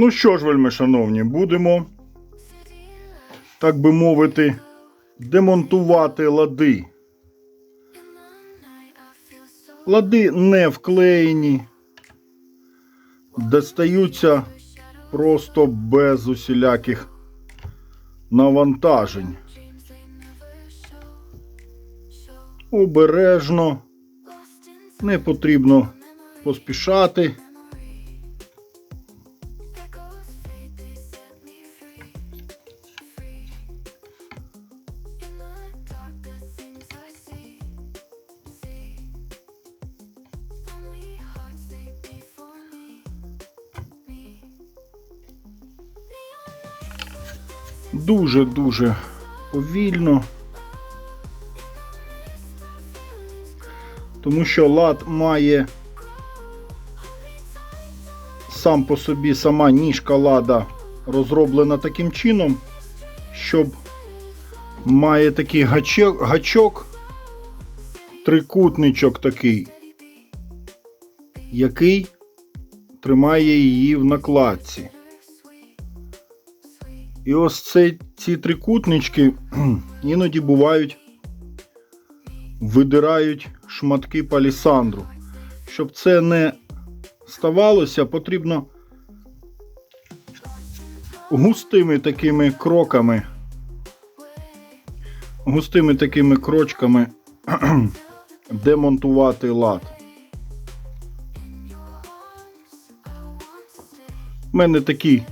Ну що ж, вельми шановні, будемо, так би мовити, демонтувати лади. Лади не вклеєні, достаються просто без усіляких навантажень. Обережно, не потрібно поспішати. Дуже-дуже повільно. Тому що лад має сам по собі сама ніжка лада розроблена таким чином, щоб має такий гачок, гачок трикутничок такий, який тримає її в накладці. І ось це, ці трикутнички іноді бувають, видирають шматки палісандру. Щоб це не ставалося, потрібно густими такими кроками, густими такими крочками демонтувати лад. У мене такий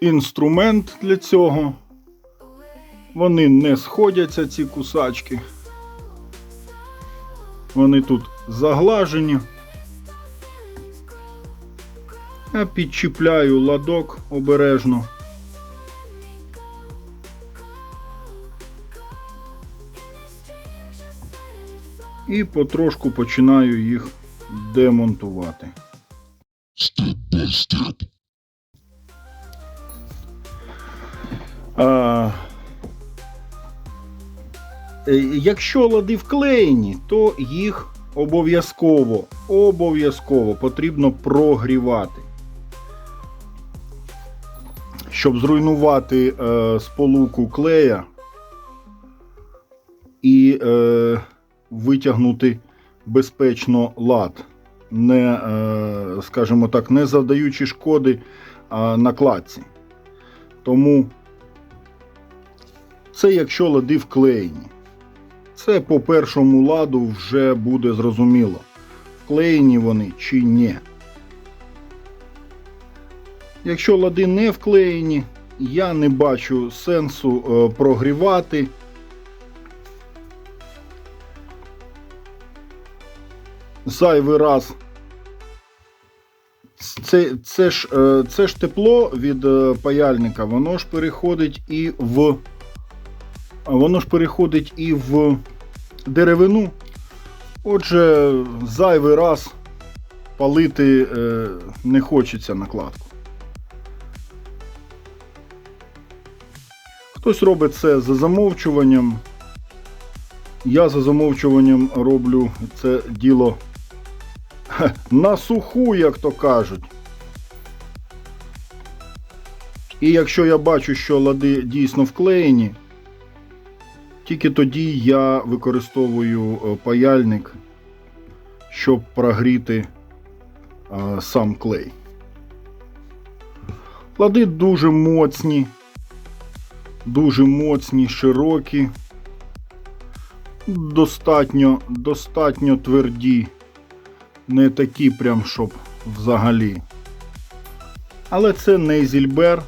інструмент для цього. Вони не сходяться, ці кусачки. Вони тут заглажені. Я підчіпляю ладок обережно. І потрошку починаю їх демонтувати. А, е, якщо лади вклеєні, то їх обов'язково, обов'язково потрібно прогрівати. Щоб зруйнувати е, сполуку клея і е, витягнути безпечно лад, не, е, скажімо так, не завдаючи шкоди е, накладці. Тому це якщо лади вклеєні. Це по першому ладу вже буде зрозуміло, вклеєні вони чи ні. Якщо лади не вклеєні, я не бачу сенсу е, прогрівати. Зайвий раз. Це, це, ж, е, це ж тепло від е, паяльника, воно ж переходить і в воно ж переходить і в деревину. Отже, зайвий раз палити е, не хочеться накладку. Хтось робить це за замовчуванням. Я за замовчуванням роблю це діло на суху, як то кажуть. І якщо я бачу, що лади дійсно вклеєні, тільки тоді я використовую е, паяльник, щоб прогріти е, сам клей. Лади дуже моцні, дуже моцні, широкі, достатньо, достатньо тверді, не такі прям, щоб взагалі. Але це не зільбер.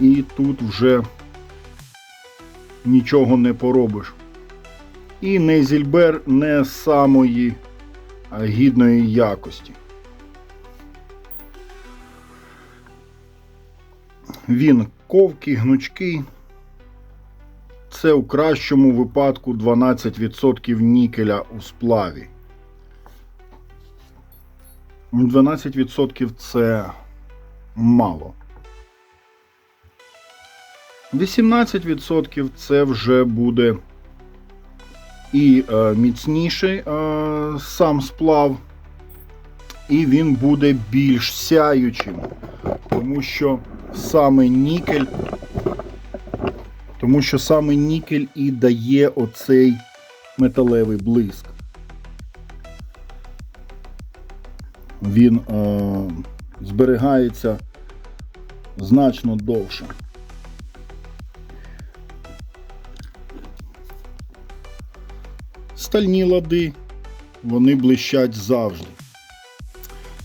І тут вже нічого не поробиш. І Нейзільбер не самої гідної якості. Він ковкий, гнучкий. Це у кращому випадку 12% нікеля у сплаві. 12% це мало. 18% це вже буде і е, міцніший е, сам сплав, і він буде більш сяючим, тому що саме нікель, тому що саме нікель і дає оцей металевий блиск. Він е, зберігається значно довше. Стальні лади, вони блищать завжди.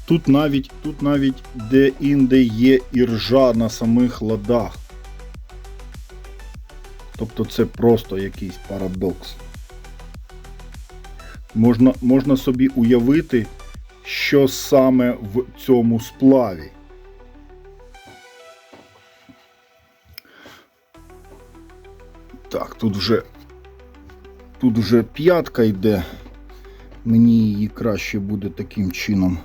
Тут навіть, тут навіть де-інде є іржа на самих ладах. Тобто це просто якийсь парадокс. Можна, можна собі уявити, що саме в цьому сплаві. Так, тут вже тут вже п'ятка йде. Мені її краще буде таким чином.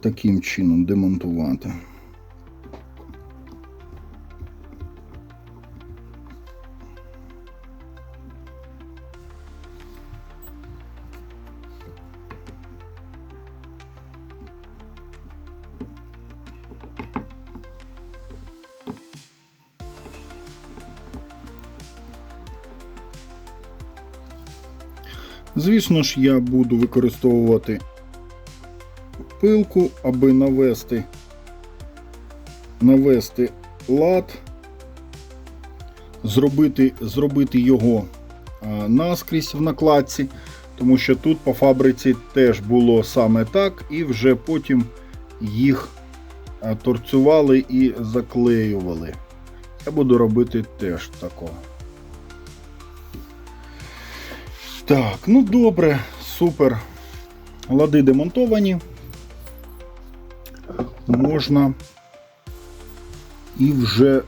Таким чином демонтувати. Звісно ж, я буду використовувати пилку, аби навести, навести лад, зробити, зробити його наскрізь в накладці, тому що тут по фабриці теж було саме так, і вже потім їх торцювали і заклеювали. Я буду робити теж такого. Так, ну добре, супер. Лади демонтовані. Можна і вже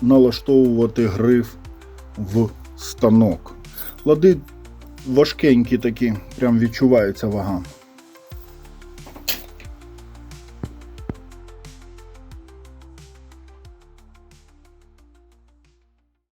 налаштовувати гриф в станок. Лади важкенькі такі, прям відчувається вага.